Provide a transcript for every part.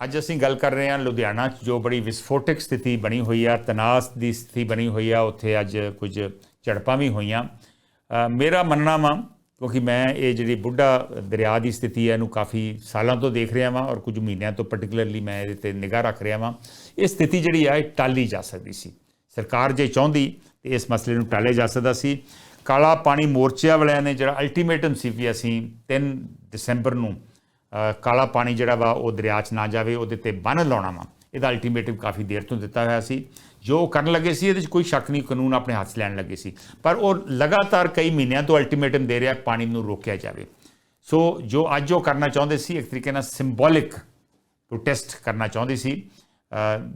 ਅੱਜ ਅਸੀਂ ਗੱਲ ਕਰ ਰਹੇ ਹਾਂ ਲੁਧਿਆਣਾ 'ਚ, ਜੋ ਬੜੀ ਵਿਸਫੋਟਕ ਸਥਿਤੀ ਬਣੀ ਹੋਈ ਆ ਤਨਾਸ ਦੀ ਸਥਿਤੀ ਬਣੀ ਹੋਈ ਆ, ਉੱਥੇ ਅੱਜ ਕੁਝ ਝੜਪਾਂ ਵੀ ਹੋਈਆਂ। ਮੇਰਾ ਮੰਨਣਾ ਵਾ, ਕਿਉਂਕਿ ਮੈਂ ਇਹ ਜਿਹੜੀ ਬੁੱਢਾ ਦਰਿਆ ਦੀ ਸਥਿਤੀ ਹੈ ਇਹਨੂੰ ਕਾਫੀ ਸਾਲਾਂ ਤੋਂ ਦੇਖ ਰਿਹਾ ਵਾਂ ਔਰ ਕੁਝ ਮਹੀਨਿਆਂ ਤੋਂ ਪਾਰਟਿਕੂਲਰਲੀ ਮੈਂ ਇਹਦੇ ਤੇ ਨਿਗਾਹ ਰੱਖ ਰਿਹਾ ਵਾਂ। ਇਹ ਸਥਿਤੀ ਜਿਹੜੀ ਆ, ਇਹ ਟਾਲੀ ਜਾ ਸਕਦੀ ਸੀ। ਸਰਕਾਰ ਜੇ ਚਾਹੁੰਦੀ, ਤੇ ਇਸ ਮਸਲੇ ਨੂੰ ਟਾਲਿਆ ਜਾ ਸਕਦਾ ਸੀ। ਕਾਲਾ ਪਾਣੀ ਮੋਰਚਿਆਂ ਵਾਲਿਆਂ ਨੇ ਜਿਹੜਾ ਅਲਟੀਮੇਟਮ ਸੀ ਵੀ ਅਸੀਂ 3 ਦਸੰਬਰ ਨੂੰ ਕਾਲਾ ਪਾਣੀ ਜਿਹੜਾ ਵਾ, ਉਹ ਦਰਿਆ 'ਚ ਨਾ ਜਾਵੇ, ਉਹਦੇ ਤੇ ਬੰਨ ਲਾਉਣਾ ਵਾ। ਇਹਦਾ ਅਲਟੀਮੇਟਮ ਕਾਫੀ ਦੇਰ ਤੋਂ ਦਿੱਤਾ ਹੋਇਆ ਸੀ। ਜੋ ਕਰਨ ਲੱਗੇ ਸੀ, ਇਹਦੇ 'ਚ ਕੋਈ ਸ਼ੱਕ ਨਹੀਂ, ਕਾਨੂੰਨ ਆਪਣੇ ਹੱਥ 'ਚ ਲੈਣ ਲੱਗੇ ਸੀ। ਪਰ ਉਹ ਲਗਾਤਾਰ ਕਈ ਮਹੀਨਿਆਂ ਤੋਂ ਅਲਟੀਮੇਟਮ ਦੇ ਰਿਹਾ, ਪਾਣੀ ਨੂੰ ਰੋਕਿਆ ਜਾਵੇ। ਸੋ ਜੋ ਅੱਜ ਉਹ ਕਰਨਾ ਚਾਹੁੰਦੇ ਸੀ, ਇੱਕ ਤਰੀਕੇ ਨਾਲ ਸਿੰਬੋਲਿਕ ਪ੍ਰੋਟੈਸਟ ਕਰਨਾ ਚਾਹੁੰਦੇ ਸੀ।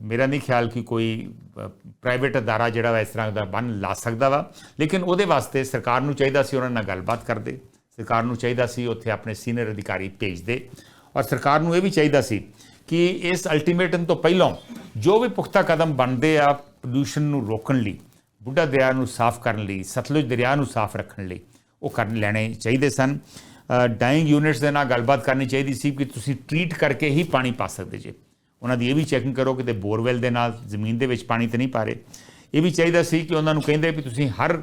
ਮੇਰਾ ਨਹੀਂ ਖਿਆਲ ਕਿ ਕੋਈ ਪ੍ਰਾਈਵੇਟ ਅਦਾਰਾ ਜਿਹੜਾ ਵਾ, ਇਸ ਤਰ੍ਹਾਂ ਦਾ ਬੰਨ ਲਾ ਸਕਦਾ ਵਾ। ਲੇਕਿਨ ਉਹਦੇ ਵਾਸਤੇ ਸਰਕਾਰ ਨੂੰ ਚਾਹੀਦਾ ਸੀ, ਉਹਨਾਂ ਨਾਲ ਗੱਲਬਾਤ ਕਰਦੇ। ਸਰਕਾਰ ਨੂੰ ਚਾਹੀਦਾ ਸੀ, ਉੱਥੇ ਆਪਣੇ ਸੀਨੀਅਰ ਅਧਿਕਾਰੀ ਭੇਜਦੇ। ਔਰ ਸਰਕਾਰ ਨੂੰ ਇਹ ਵੀ ਚਾਹੀਦਾ ਸੀ ਕਿ ਇਸ ਅਲਟੀਮੇਟਮ ਤੋਂ ਪਹਿਲਾਂ ਜੋ ਵੀ ਪੁਖਤਾ ਕਦਮ ਬਣਦੇ ਆ ਪ੍ਰਦੂਸ਼ਣ ਨੂੰ ਰੋਕਣ ਲਈ, ਬੁੱਢਾ ਦਰਿਆ ਨੂੰ ਸਾਫ਼ ਕਰਨ ਲਈ, ਸਤਲੁਜ ਦਰਿਆ ਨੂੰ ਸਾਫ਼ ਰੱਖਣ ਲਈ, ਉਹ ਕਰਨ ਲੈਣੇ ਚਾਹੀਦੇ ਸਨ। ਡਾਈਂਗ ਯੂਨਿਟਸ ਦੇ ਨਾਲ ਗੱਲਬਾਤ ਕਰਨੀ ਚਾਹੀਦੀ ਸੀ ਕਿ ਤੁਸੀਂ ਟ੍ਰੀਟ ਕਰਕੇ ਹੀ ਪਾਣੀ ਪਾ ਸਕਦੇ ਜੇ। ਉਹਨਾਂ ਦੀ ਇਹ ਵੀ ਚੈਕਿੰਗ ਕਰੋ ਕਿ ਤੇ ਬੋਰਵੈਲ ਦੇ ਨਾਲ ਜ਼ਮੀਨ ਦੇ ਵਿੱਚ ਪਾਣੀ ਤੇ ਨਹੀਂ ਪਾ ਰਹੇ। ਇਹ ਵੀ ਚਾਹੀਦਾ ਸੀ ਕਿ ਉਹਨਾਂ ਨੂੰ ਕਹਿੰਦੇ ਵੀ ਤੁਸੀਂ ਹਰ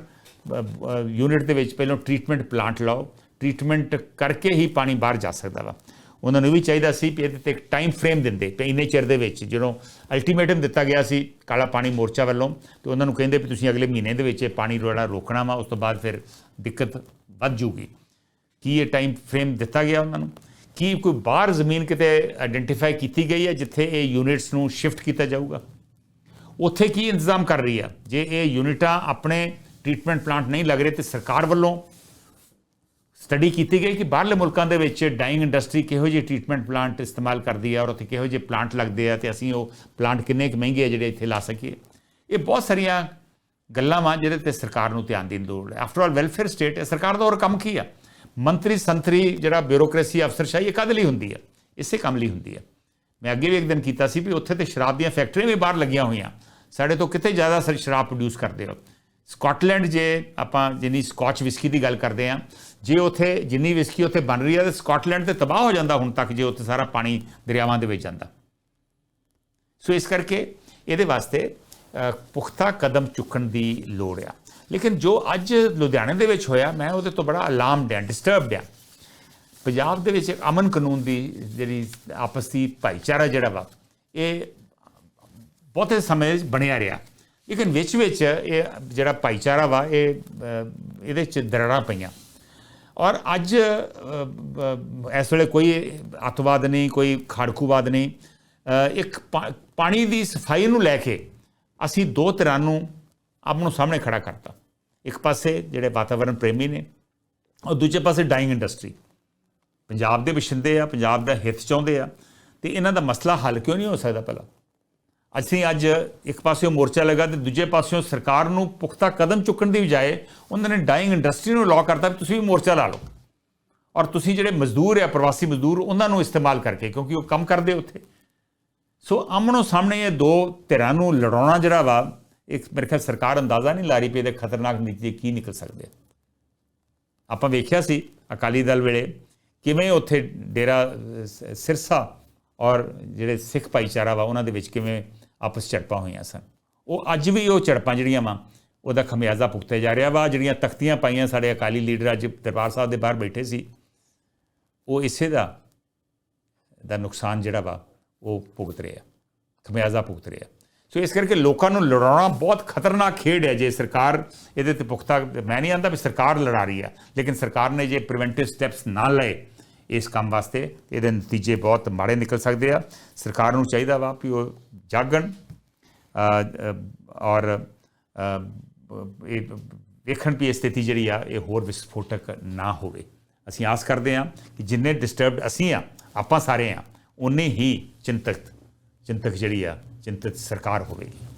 ਯੂਨਿਟ ਦੇ ਵਿੱਚ ਪਹਿਲਾਂ ਟ੍ਰੀਟਮੈਂਟ ਪਲਾਂਟ ਲਾਓ। ਟ੍ਰੀਟਮੈਂਟ ਕਰਕੇ ਹੀ ਪਾਣੀ ਬਾਹਰ ਜਾ ਸਕਦਾ ਵਾ। ਉਹਨਾਂ ਨੂੰ ਇਹ ਵੀ ਚਾਹੀਦਾ ਸੀ ਕਿ ਇਹਦੇ ਤੇ ਇੱਕ ਟਾਈਮ ਫਰੇਮ ਦਿੰਦੇ ਕਿ ਇੰਨੇ ਚਿਰ ਦੇ ਵਿੱਚ ਜਦੋਂ ਅਲਟੀਮੇਟਮ ਦਿੱਤਾ ਗਿਆ ਸੀ ਕਾਲਾ ਪਾਣੀ ਮੋਰਚਾ ਵੱਲੋਂ, ਤੇ ਉਹਨਾਂ ਨੂੰ ਕਹਿੰਦੇ ਵੀ ਤੁਸੀਂ ਅਗਲੇ ਮਹੀਨੇ ਦੇ ਵਿੱਚ ਇਹ ਪਾਣੀ ਰੋੜਾ ਰੋਕਣਾ ਵਾ, ਉਸ ਤੋਂ ਬਾਅਦ ਫਿਰ ਦਿੱਕਤ ਵੱਧ ਜੂਗੀ ਕੀ ਇਹ ਟਾਈਮ ਫਰੇਮ ਦਿੱਤਾ ਗਿਆ ਉਹਨਾਂ ਨੂੰ? ਕੀ ਕੋਈ ਬਾਹਰ ਜ਼ਮੀਨ ਕਿਤੇ ਆਇਡੈਂਟੀਫਾਈ ਕੀਤੀ ਗਈ ਹੈ ਜਿੱਥੇ ਇਹ ਯੂਨਿਟਸ ਨੂੰ ਸ਼ਿਫਟ ਕੀਤਾ ਜਾਊਗਾ? ਉੱਥੇ ਕੀ ਇੰਤਜ਼ਾਮ ਕਰ ਰਹੀ ਹੈ? ਜੇ ਇਹ ਯੂਨਿਟਾਂ ਆਪਣੇ ਟ੍ਰੀਟਮੈਂਟ ਪਲਾਂਟ ਨਹੀਂ ਲੱਗ ਰਹੇ ਤੇ ਸਰਕਾਰ ਵੱਲੋਂ ਸਟੱਡੀ ਕੀਤੀ ਗਈ ਕਿ ਬਾਹਰਲੇ ਮੁਲਕਾਂ ਦੇ ਵਿੱਚ ਡਾਈਂਗ ਇੰਡਸਟਰੀ ਕਿਹੋ ਜਿਹੇ ਟ੍ਰੀਟਮੈਂਟ ਪਲਾਂਟ ਇਸਤੇਮਾਲ ਕਰਦੀ ਹੈ ਔਰ ਉੱਥੇ ਕਿਹੋ ਜਿਹੇ ਪਲਾਂਟ ਲੱਗਦੇ ਆ ਤੇ ਅਸੀਂ ਉਹ ਪਲਾਂਟ ਕਿੰਨੇ ਕੁ ਮਹਿੰਗੇ ਆ ਜਿਹੜੇ ਇੱਥੇ ਲਾ ਸਕੀਏ। ਇਹ ਬਹੁਤ ਸਾਰੀਆਂ ਗੱਲਾਂ ਵਾਂ ਜਿਹਦੇ ਤੇ ਸਰਕਾਰ ਨੂੰ ਧਿਆਨ ਦੇਣ ਦੀ ਲੋੜ ਹੈ। ਆਫਟਰ ਆਲ ਵੈਲਫੇਅਰ ਸਟੇਟ ਹੈ। ਸਰਕਾਰ ਦਾ ਹੋਰ ਕੰਮ ਕੀ ਆ? ਮੰਤਰੀ, ਸੰਤਰੀ ਜਿਹੜਾ ਬਿਊਰੋਕ੍ਰੇਸੀ ਅਫਸਰਸ਼ਾਹੀ ਇਹ ਕਦ ਲਈ ਹੁੰਦੀ ਹੈ ਇਸੇ ਕੰਮ ਲਈ ਹੁੰਦੀ ਹੈ ਮੈਂ ਅੱਗੇ ਵੀ ਇੱਕ ਦਿਨ ਕੀਤਾ ਸੀ ਵੀ ਉੱਥੇ ਤੇ ਸ਼ਰਾਬ ਦੀਆਂ ਫੈਕਟਰੀਆਂ ਵੀ ਬਾਹਰ ਲੱਗੀਆਂ ਹੋਈਆਂ। ਸਾਡੇ ਤੋਂ ਕਿਤੇ ਜ਼ਿਆਦਾ ਸ- ਸ਼ਰਾਬ ਪ੍ਰੋਡਿਊਸ ਕਰਦੇ ਹੋ ਸਕਾਟਲੈਂਡ ਜੇ ਆਪਾਂ ਜਿੰਨੀ ਸਕਾਚ ਵਿਸਕੀ ਦੀ ਗੱਲ ਕਰਦੇ ਆ ਜੇ ਉੱਥੇ ਜਿੰਨੀ ਵਿਸਕੀ ਉੱਥੇ ਬਣ ਰਹੀ ਹੈ, ਤੇ ਸਕਾਟਲੈਂਡ ਤੇ ਤਬਾਹ ਹੋ ਜਾਂਦਾ ਹੁਣ ਤੱਕ ਜੇ ਉੱਥੇ ਸਾਰਾ ਪਾਣੀ ਦਰਿਆਵਾਂ ਦੇ ਵਿੱਚ ਜਾਂਦਾ। ਸੋ ਇਸ ਕਰਕੇ ਇਹਦੇ ਵਾਸਤੇ ਪੁਖਤਾ ਕਦਮ ਚੁੱਕਣ ਦੀ ਲੋੜ ਆ। ਲੇਕਿਨ ਜੋ ਅੱਜ ਲੁਧਿਆਣੇ ਦੇ ਵਿੱਚ ਹੋਇਆ, ਮੈਂ ਉਹਦੇ ਤੋਂ ਬੜਾ ਅਲਾਰਮਡ ਹਾਂ ਡਿਸਟਰਬਡ ਆ ਪੰਜਾਬ ਦੇ ਵਿੱਚ ਇੱਕ ਅਮਨ ਕਾਨੂੰਨ ਦੀ ਜਿਹੜੀ ਆਪਸੀ ਭਾਈਚਾਰਾ ਜਿਹੜਾ ਵਾ, ਇਹ ਬਹੁਤੇ ਸਮੇਂ ਬਣਿਆ ਰਿਹਾ। ਲੇਕਿਨ ਵਿੱਚ ਵਿੱਚ ਇਹ ਜਿਹੜਾ ਭਾਈਚਾਰਾ ਵਾ, ਇਹ ਇਹਦੇ ਚ ਦਰੜਾਂ ਪਈਆਂ। ਔਰ ਅੱਜ ਇਸ ਵੇਲੇ ਕੋਈ ਅੱਤਵਾਦ ਨਹੀਂ, ਕੋਈ ਖਾੜਕੂਵਾਦ ਨਹੀਂ। ਇੱਕ ਪਾਣੀ ਦੀ ਸਫ਼ਾਈ ਨੂੰ ਲੈ ਕੇ ਅਸੀਂ ਦੋ ਧਿਰਾਂ ਨੂੰ ਆਪ ਨੂੰ ਸਾਹਮਣੇ ਖੜਾ ਕਰਤਾ। ਇੱਕ ਪਾਸੇ ਜਿਹੜੇ ਵਾਤਾਵਰਣ ਪ੍ਰੇਮੀ ਨੇ ਔਰ ਦੂਜੇ ਪਾਸੇ ਡਾਈਂਗ ਇੰਡਸਟਰੀ। ਪੰਜਾਬ ਦੇ ਵਸਿੰਦੇ ਆ, ਪੰਜਾਬ ਦਾ ਹਿੱਤ ਚਾਹੁੰਦੇ ਆ। ਤੇ ਇਹਨਾਂ ਦਾ ਮਸਲਾ ਹੱਲ ਕਿਉਂ ਨਹੀਂ ਹੋ ਸਕਦਾ ਪਹਿਲਾਂ? ਅਸੀਂ ਅੱਜ ਇੱਕ ਪਾਸਿਓਂ ਮੋਰਚਾ ਲਗਾ ਤੇ ਦੂਜੇ ਪਾਸਿਓਂ ਸਰਕਾਰ ਨੂੰ ਪੁਖਤਾ ਕਦਮ ਚੁੱਕਣ ਦੀ ਬਜਾਏ ਉਹਨਾਂ ਨੇ ਡਾਈਂਗ ਇੰਡਸਟਰੀ ਨੂੰ ਲਾਅ ਕਰਤਾ ਵੀ ਤੁਸੀਂ ਵੀ ਮੋਰਚਾ ਲਾ ਲਓ। ਔਰ ਤੁਸੀਂ ਜਿਹੜੇ ਮਜ਼ਦੂਰ ਆ, ਪ੍ਰਵਾਸੀ ਮਜ਼ਦੂਰ, ਉਹਨਾਂ ਨੂੰ ਇਸਤੇਮਾਲ ਕਰਕੇ, ਕਿਉਂਕਿ ਉਹ ਕੰਮ ਕਰਦੇ ਉੱਥੇ। ਸੋ ਆਮਣੋ ਸਾਹਮਣੇ ਇਹ ਦੋ ਧਿਰਾਂ ਨੂੰ ਲੜਾਉਣਾ ਜਿਹੜਾ ਵਾ, ਇੱਕ ਮੇਰੇ ਖਿਆਲ ਸਰਕਾਰ ਅੰਦਾਜ਼ਾ ਨਹੀਂ ਲਾ ਰਹੀ ਪਈ ਇਹਦੇ ਖਤਰਨਾਕ ਨਤੀਜੇ ਕੀ ਨਿਕਲ ਸਕਦੇ ਆਪਾਂ ਵੇਖਿਆ ਸੀ ਅਕਾਲੀ ਦਲ ਵੇਲੇ ਕਿਵੇਂ ਉੱਥੇ ਡੇਰਾ ਸਿਰਸਾ ਔਰ ਜਿਹੜੇ ਸਿੱਖ ਭਾਈਚਾਰਾ ਵਾ, ਉਹਨਾਂ ਦੇ ਵਿੱਚ ਕਿਵੇਂ ਆਪਸ ਝੜਪਾਂ ਹੋਈਆਂ ਸਨ। ਉਹ ਅੱਜ ਵੀ ਉਹ ਝੜਪਾਂ ਜਿਹੜੀਆਂ ਵਾ, ਉਹਦਾ ਖਮਿਆਜ਼ਾ ਭੁਗਤਿਆ ਜਾ ਰਿਹਾ ਵਾ, ਜਿਹੜੀਆਂ ਤਖਤੀਆਂ ਪਾਈਆਂ ਸਾਡੇ ਅਕਾਲੀ ਲੀਡਰ ਅੱਜ ਦਰਬਾਰ ਸਾਹਿਬ ਦੇ ਬਾਹਰ ਬੈਠੇ ਸੀ। ਉਹ ਇਸੇ ਦਾ ਦਾ ਨੁਕਸਾਨ ਜਿਹੜਾ ਵਾ, ਉਹ ਭੁਗਤ ਰਿਹਾ ਖਮਿਆਜ਼ਾ ਭੁਗਤ ਰਿਹਾ ਸੋ ਇਸ ਕਰਕੇ ਲੋਕਾਂ ਨੂੰ ਲੜਾਉਣਾ ਬਹੁਤ ਖਤਰਨਾਕ ਖੇਡ ਹੈ ਜੇ ਸਰਕਾਰ ਇਹਦੇ ਤੇ ਪੁਖਤਾ, ਮੈਂ ਨਹੀਂ ਆਂਦਾ ਵੀ ਸਰਕਾਰ ਲੜਾ ਰਹੀ ਹੈ ਲੇਕਿਨ ਸਰਕਾਰ ਨੇ ਜੇ ਪ੍ਰੀਵੈਂਟਿਵ ਸਟੈਪਸ ਨਾ ਲਏ ਇਸ ਕੰਮ ਵਾਸਤੇ ਤੇ ਇਹਦੇ ਨਤੀਜੇ ਬਹੁਤ ਮਾੜੇ ਨਿਕਲ ਸਕਦੇ ਆ। ਸਰਕਾਰ ਨੂੰ ਚਾਹੀਦਾ ਵਾ ਵੀ ਉਹ ਜਾਗਣ ਔਰ ਇਹ ਵੇਖਣ ਵੀ ਇਹ ਸਥਿਤੀ ਜਿਹੜੀ ਆ, ਇਹ ਹੋਰ ਵਿਸਫੋਟਕ ਨਾ ਹੋਵੇ। ਅਸੀਂ ਆਸ ਕਰਦੇ ਹਾਂ ਕਿ ਜਿੰਨੇ ਡਿਸਟਰਬਡ ਅਸੀਂ ਆ, ਆਪਾਂ ਸਾਰੇ ਆ, ਉਨੇ ਹੀ ਚਿੰਤਕ ਚਿੰਤਕ ਜਿਹੜੀ ਆ, ਚਿੰਤਤ ਸਰਕਾਰ ਹੋਵੇਗੀ।